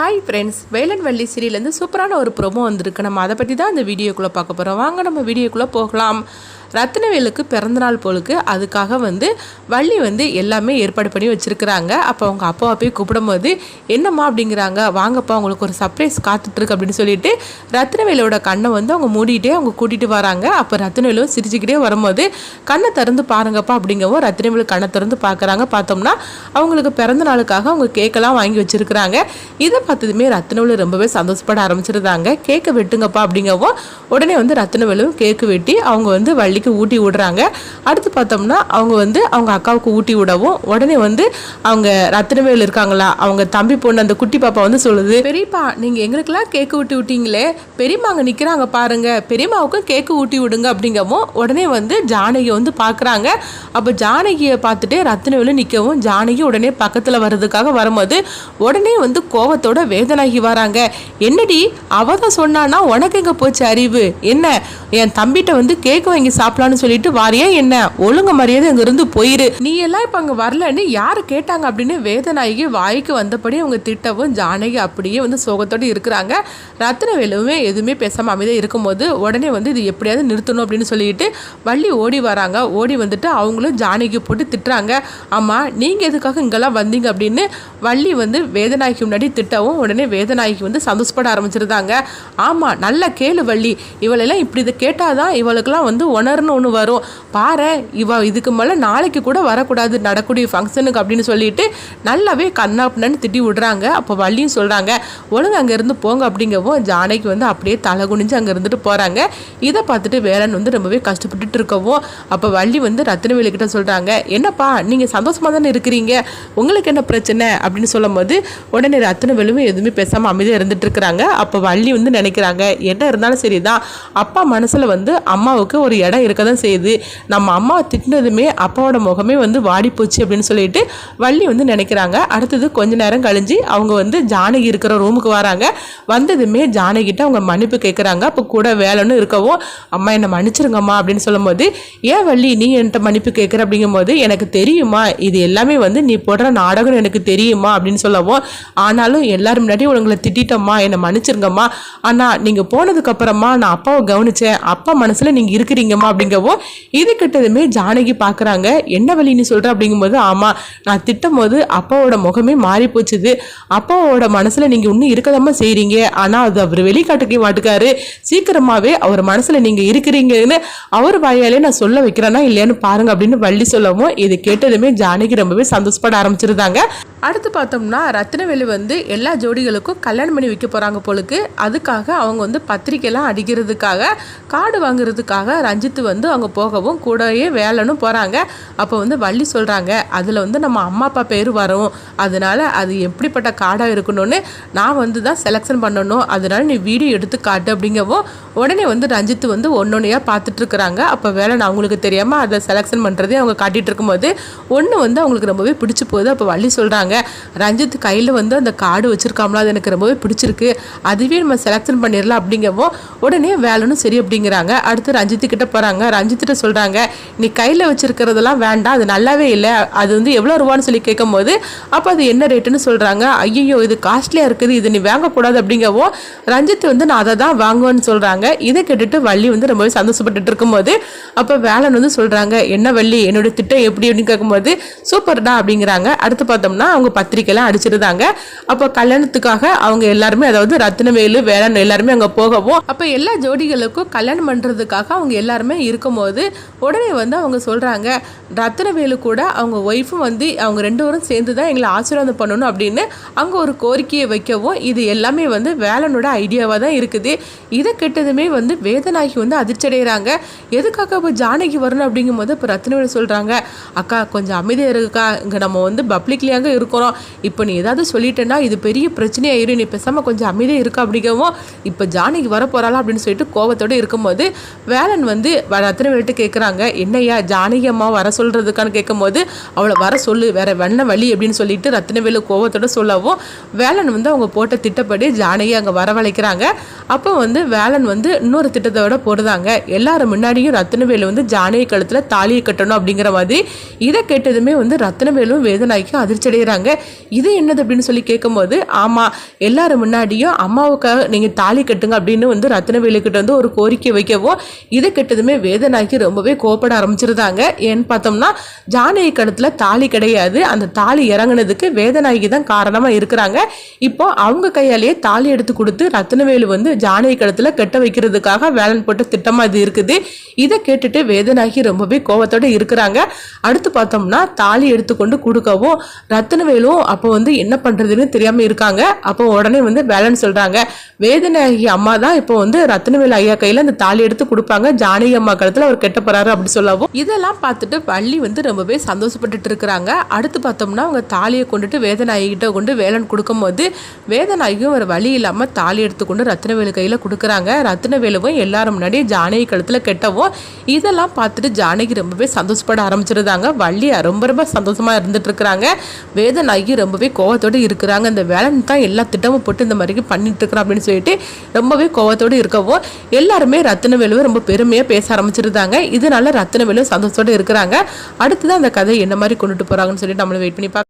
Hi friends Velan Valli சீரியல்லேருந்து சூப்பரான ஒரு ப்ரோமோ வந்திருக்கு. நம்ம அதை பற்றி தான் அந்த வீடியோக்குள்ளே பார்க்க போகிறோம் வாங்க நம்ம வீடியோக்குள்ளே போகலாம். ரத்னவேலுக்கு பிறந்தநாள் போலுக்கு அதுக்காக வந்து வள்ளி வந்து எல்லாமே ஏற்பாடு பண்ணி வச்சுருக்கிறாங்க. அப்போ அவங்க அப்பாவை போய் கூப்பிடும்போது என்னம்மா அப்படிங்கிறாங்க? வாங்கப்பா அவங்களுக்கு ஒரு சர்ப்ரைஸ் காத்துட்ருக்கு அப்படின்னு சொல்லிட்டு ரத்னவேலோட கண்ணை வந்து அவங்க மூடிட்டே அவங்க கூட்டிகிட்டு வராங்க. அப்போ ரத்னவேலும் சிரிச்சுக்கிட்டே வரும்போது கண்ணை திறந்து பாருங்கப்பா அப்படிங்கவும் ரத்னவேலு கண்ணை திறந்து பார்க்குறாங்க பார்த்தோம்னா அவங்களுக்கு பிறந்த நாளுக்காக அவங்க கேக்கெல்லாம் வாங்கி வச்சுருக்கிறாங்க. இதை பார்த்ததுமே ரத்னவேலு ரொம்பவே சந்தோஷப்பட ஆரம்பிச்சிருந்தாங்க. கேக்கை வெட்டுங்கப்பா அப்படிங்கவும் உடனே வந்து ரத்னவேலும் கேக்கு வெட்டி அவங்க வந்து வள்ளி வள்ளிக்கு ஊட்டி விடுறாங்க. அடுத்து பார்த்தோம்னா அவங்க வந்து அவங்க அக்காவுக்கு ஊட்டி விடவும் உடனே வந்து அவங்க ரத்தினவேல் இருக்காங்களா? அவங்க தம்பி பொண்ணு அந்த குட்டி பாப்பா வந்து சொல்லுது பெரியப்பா நீங்கள் எங்களுக்கெல்லாம் கேக்கு ஊட்டி விட்டீங்களே. பெரியம்மா அங்கே நிற்கிறாங்க பாருங்க. பெரியம்மாவுக்கும் கேக்கு ஊட்டி விடுங்க அப்படிங்கவும் உடனே வந்து ஜானகி வந்து பார்க்குறாங்க. அப்போ ஜானகியை பார்த்துட்டு ரத்தினவேலு நிற்கவும் ஜானகி உடனே பக்கத்தில் வர்றதுக்காக வரும்போது உடனே வந்து கோவத்தோட வேதனாகி வராங்க. என்னடி அவ தான் சொன்னான்னா உனக்கு எங்கே போச்சு அறிவு? என்ன? என் தம்பிகிட்ட வந்து கேக்கு வாங்கி சாப்பிடலான்னு சொல்லிட்டு வாரியா என்ன? ஒழுங்கு மரியாதை அங்கிருந்து போயிரு. நீ எல்லாம் இப்போ அங்கே வரலன்னு யார் கேட்டாங்க அப்படின்னு வேதநாயகி வாய்க்கு வந்தபடி அவங்க திட்டவும் ஜானகி அப்படியே வந்து சோகத்தோடு இருக்கிறாங்க. ரத்னவேலுமே எதுவுமே பேசாமல் அமைதியாக இருக்கும்போது உடனே வந்து இது எப்படியாவது நிறுத்தணும் அப்படின்னு சொல்லிட்டு வள்ளி ஓடி வராங்க. ஓடி வந்துட்டு அவங்களும் ஜானகி போட்டு திட்டுறாங்க. ஆமாம் நீங்கள் எதுக்காக இங்கெல்லாம் வந்தீங்க அப்படின்னு வள்ளி வந்து வேதநாயகி முன்னாடி திட்டவும் உடனே வேதநாயகி வந்து சந்தோஷப்பட ஆரம்பிச்சிருந்தாங்க. ஆமாம் நல்ல கேளு வள்ளி. இவளெல்லாம் இப்படி இதை கேட்டால் தான் இவளுக்கெல்லாம் வந்து உணர்னு ஒன்று வரும். பாரு இவ இதுக்கு மேலே நாளைக்கு கூட வரக்கூடாது நடக்கூடிய ஃபங்க்ஷனுக்கு அப்படின்னு சொல்லிட்டு நல்லாவே கண்ணாப்புனன்னு திட்டி விடுறாங்க. அப்போ வள்ளியும் சொல்கிறாங்க ஒழுங்கு அங்கேருந்து போங்க அப்படிங்கவும் ஜானகி வந்து அப்படியே தலை குனிஞ்சு அங்கே இருந்துட்டு போகிறாங்க இதை பார்த்துட்டு வேலன் வந்து ரொம்பவே கஷ்டப்பட்டுட்டு இருக்கவும் அப்போ வள்ளி வந்து ரத்னவேலு கிட்ட சொல்கிறாங்க என்னப்பா நீங்கள் சந்தோஷமாக தானே இருக்கிறீங்க? உங்களுக்கு என்ன பிரச்சனை? அப்படின்னு சொல்லும்போது உடனே ரத்னவேலுவும் எதுவுமே பேசாமல் அமைதியாக இருந்துட்டு இருக்கிறாங்க. அப்போ வள்ளி வந்து நினைக்கிறாங்க என்ன இருந்தாலும் சரிதான். அப்பா மனசில் வந்து அம்மாவுக்கு ஒரு இடம் இருக்க தான் செய்யுது. நம்ம அம்மாவை திட்டினதுமே அப்பாவோட முகமே வந்து வாடி போச்சு அப்படின்னு சொல்லிட்டு வள்ளி வந்து நினைக்கிறாங்க. அடுத்தது கொஞ்ச நேரம் கழிஞ்சு அவங்க வந்து ஜானகி இருக்கிற ரூமுக்கு வராங்க. வந்ததுமே ஜானகிட்ட அவங்க மன்னிப்பு கேட்குறாங்க அப்போ கூட வேலைன்னு இருக்கவும் அம்மா என்னை மன்னிச்சிருங்கம்மா அப்படின்னு சொல்லும்போது ஏன் வள்ளி நீ என்கிட்ட மன்னிப்பு கேட்குற அப்படிங்கும்போது எனக்கு தெரியுமா இது எல்லாமே வந்து நீ போடுற நாடகம் எனக்கு தெரியுமா அப்படின்னு சொல்லவும் ஆனாலும் எல்லாரும் முன்னாடி உங்களை திட்டிட்டோம்மா. என்னை மன்னிச்சிருங்கம்மா. ஆனால் நீங்கள் போனதுக்கப்புறமா நான் அப்பாவை கவனிச்சேன். அப்பா மனசில் நீங்கள் இருக்கிறீங்கம்மா அப்படிங்கவும் இது கிட்டதுமே ஜானகி பார்க்குறாங்க என்ன வழி நீ சொல்கிற அப்படிங்கும்போது ஆமாம் நான் திட்டும் போது அப்பாவோட முகமே மாறி போச்சுது. அப்பாவோட மனசில் நீங்கள் இன்னும் இருக்கதாம்மா செய்கிறீங்க ஆனால் அது அவர் வெளிக்காட்டுக்கே மாட்டுக்காரு. சீக்கிரமாகவே அவர் மனசில் நீங்கள் இருக்கிறீங்கன்னு அவர் வாயாலே நான் சொல்ல வைக்கிறேன்னா இல்லையான்னு பாருங்க அப்படின்னு வள்ளி சொல்லவும் இது கேட்டதுமே ஜானகி ரொம்பவே சந்தோஷப்பட ஆரம்பிச்சிருந்தாங்க. அடுத்து பார்த்தோம்னா ரத்னவேலு வந்து எல்லா ஜோடிகளுக்கும் கல்யாணம் பண்ணி வைக்க போகிறாங்க போலுக்கு. அதுக்காக அவங்க வந்து பத்திரிக்கைலாம் அடிக்கிறதுக்காக கார்டு வாங்குறதுக்காக ரஞ்சித் வந்து அவங்க போகவும் கூடயே வேலைனும் போகிறாங்க அப்போ வந்து வள்ளி சொல்கிறாங்க அதில் வந்து நம்ம அம்மா அப்பா பேர் வரும். அதனால அது எப்படிப்பட்ட கார்டாக இருக்கணும்னு நான் வந்து தான் செலெக்ஷன் பண்ணணும். அதனால நீ வீடியோ எடுத்து காட்டு அப்படிங்கவும் உடனே வந்து ரஞ்சித் வந்து ஒன்னொன்னையாக பார்த்துட்ருக்குறாங்க. அப்போ வேலை நான் அவங்களுக்கு தெரியாமல் அதை செலெக்ஷன் பண்ணுறதே அவங்க காட்டிகிட்டு இருக்கும்போது ஒன்று வந்து அவங்களுக்கு ரொம்பவே பிடிச்சி போகுது. அப்போ வள்ளி சொல்கிறாங்க ரஞ்சித் கையில் வந்து அந்த கார்டு வச்சுருக்காமலாம் அது எனக்கு ரொம்பவே பிடிச்சிருக்கு. அதுவே நம்ம செலெக்ஷன் பண்ணிடலாம் அப்படிங்கவும் உடனே வேலைனும் சரி அப்படிங்கிறாங்க. அடுத்து ரஞ்சித்து கிட்ட போகிறாங்க ரஞ்சித்திட்ட சொல்கிறாங்க நீ கையில் வச்சுருக்கிறதெல்லாம் வேண்டாம். அது நல்லாவே இல்லை. அது வந்து எவ்வளோ ரூபான்னு சொல்லி கேட்கும்போது அப்போ அது என்ன ரேட்டுன்னு சொல்கிறாங்க ஐயோ இது காஸ்ட்லியாக இருக்குது. இது நீ வாங்கக்கூடாது அப்படிங்கவும் ரஞ்சித் வந்து நான் அதை தான் வாங்குவேன்னு சொல்கிறாங்க இதை கேட்டுட்டு வள்ளி வந்து ரொம்பவே சந்தோஷப்பட்டுட்டு இருக்கும்போது அப்போ வேலன் வந்து சொல்கிறாங்க என்ன வள்ளி? என்னோட திட்டம் எப்படி? அப்படின்னு கேட்கும்போது சூப்பர்டா அப்படிங்கிறாங்க. அடுத்து பார்த்தோம்னா அவங்க பத்திரிக்கைலாம் அடிச்சிருந்தாங்க. அப்போ கல்யாணத்துக்காக அவங்க எல்லாருமே அதாவது ரத்னவேலு வேளாண் எல்லாருமே அங்கே போகவும் அப்போ எல்லா ஜோடிகளுக்கும் கல்யாணம் பண்ணுறதுக்காக அவங்க எல்லாருமே இருக்கும்போது உடனே வந்து அவங்க சொல்கிறாங்க ரத்னவேலு கூட அவங்க ஒய்ஃபும் வந்து அவங்க ரெண்டு பேரும் சேர்ந்து தான் எங்களை ஆசீர்வாதம் பண்ணணும் அப்படின்னு அங்கே ஒரு கோரிக்கையை வைக்கவும் இது எல்லாமே வந்து வேலனோட ஐடியாவாக தான் இருக்குது. இதை கெட்டதுமே வந்து வேதநாயகி வந்து அதிர்ச்சி அடைகிறாங்க எதுக்காக இப்போ ஜானகி வரணும் அப்படிங்கும்போது இப்போ ரத்னவேலு சொல்கிறாங்க அக்கா கொஞ்சம் அமைதியாக இருக்கா இங்கே நம்ம வந்து பப்ளிக்லேயாங்க இருக்கிறோம் இப்போ நீ ஏதாவது சொல்லிட்டேன்னா இது பெரிய பிரச்சனையாயிரும் நீ பேசாமல் கொஞ்சம் அமைதியாக இருக்கா அப்படிங்கவும் இப்போ ஜானகி வர போகிறாளா அப்படின்னு சொல்லிட்டு கோவத்தோடு இருக்கும்போது வேலன் வந்து வ- ரத்னவேலுட்டு கேட்குறாங்க என்னையா ஜானகி அம்மா வர சொல்கிறதுக்கான்னு கேட்கும்போது அவளை வர சொல்லு வேற வெண்ண வழி அப்படின்னு சொல்லிட்டு ரத்னவேலு கோவத்தோட சொல்லவும் வேலன் வந்து அவங்க போட்ட திட்டப்படி ஜானகி அங்கே வரவழைக்கிறாங்க. அப்போ வந்து வேலன் வந்து இன்னொரு திட்டத்தோட போடுறாங்க எல்லாரும் முன்னாடியும் ரத்னவேலு வந்து ஜானகி கழுத்தில் தாலியை கட்டணும் அப்படிங்கிற மாதிரி இதை கேட்டதுமே வந்து ரத்னவேலும் வேதனாய்க்கும் அதிர்ச்சி அடைகிறாங்க ஆரம்பிச்சிருந்தாங்க இது என்னது அப்படின்னு சொல்லி கேட்கும்போது ஆமாம் எல்லாரும் முன்னாடியும் அம்மாவுக்காக நீங்கள் தாலி கட்டுங்க அப்படின்னு வந்து ரத்னவேலுக்கிட்ட வந்து ஒரு கோரிக்கை வைக்கவும் இதை கெட்டதுமே வேதனாக்கி ரொம்பவே கோபப்பட ஆரம்பிச்சிருந்தாங்க. ஏன்னு பார்த்தோம்னா ஜானகி கழுத்தில் தாலி கிடையாது. அந்த தாலி இறங்குனதுக்கு வேதநாயகி தான் காரணமாக இருக்கிறாங்க. இப்போ அவங்க கையாலேயே தாலி எடுத்து கொடுத்து ரத்னவேலு வந்து ஜானகி கழுத்தில் கெட்ட வைக்கிறதுக்காக வேலன் போட்ட திட்டமாக இது இருக்குது. இதை கேட்டுட்டு வேதனாகி ரொம்பவே கோவத்தோட இருக்கிறாங்க. அடுத்து பார்த்தோம்னா தாலி எடுத்துக்கொண்டு கொடுக்கவும் ரத்னவேலும் அப்போ வந்து என்ன பண்ணுறதுன்னு தெரியாமல் இருக்காங்க. அப்போ உடனே வந்து வேலன் சொல்கிறாங்க வேதநாயகி அம்மா தான் இப்போ வந்து ரத்னவேலு ஐயா கையில் அந்த தாலி எடுத்து கொடுப்பாங்க. ஜானகி அம்மா கழுத்தில் அவர் கெட்ட போறாரு அப்படி சொல்லவும். இதெல்லாம் பார்த்துட்டு வள்ளி வந்து ரொம்பவே சந்தோஷப்பட்டுட்டு இருக்கிறாங்க. அடுத்து பார்த்தோம்னா அவங்க தாலியை கொண்டுட்டு வேதநாயகி கிட்ட கொண்டு வேலன் கொடுக்கும்போது வேதநாயகியும் ஒரு வழி இல்லாமல் தாலி எடுத்துக்கொண்டு ரத்னவேலு கையில் கொடுக்குறாங்க. ரத்னவேலுவும் எல்லாரும் முன்னாடி ஜானகி கழுத்தில் கெட்டவும் இதெல்லாம் பார்த்துட்டு ஜானகி ரொம்பவே சந்தோஷப்பட ஆரம்பிச்சிருந்தாங்க. வள்ளி ரொம்ப ரொம்ப சந்தோஷமாக இருந்துட்டு இருக்கிறாங்க. நாயகி ரொம்பவே கோவத்தோடு இருக்கிறாங்க. இந்த வேலன் தான் எல்லா திட்டமும் போட்டு இந்த மாதிரி பண்ணிட்டு இருக்கிறான் அப்படின்னு சொல்லிட்டு ரொம்பவே கோவத்தோடு இருக்கவும் எல்லாருமே ரத்னவேலுவை ரொம்ப பெருமையாக பேச ஆரம்பிச்சிருந்தாங்க. இதனால ரத்னவேலு சந்தோஷத்தோடு இருக்கிறாங்க. அடுத்ததான் அந்த கதை என்ன மாதிரி கொண்டுட்டு போறாங்கன்னு சொல்லி நம்மளை வெயிட் பண்ணி பார்க்க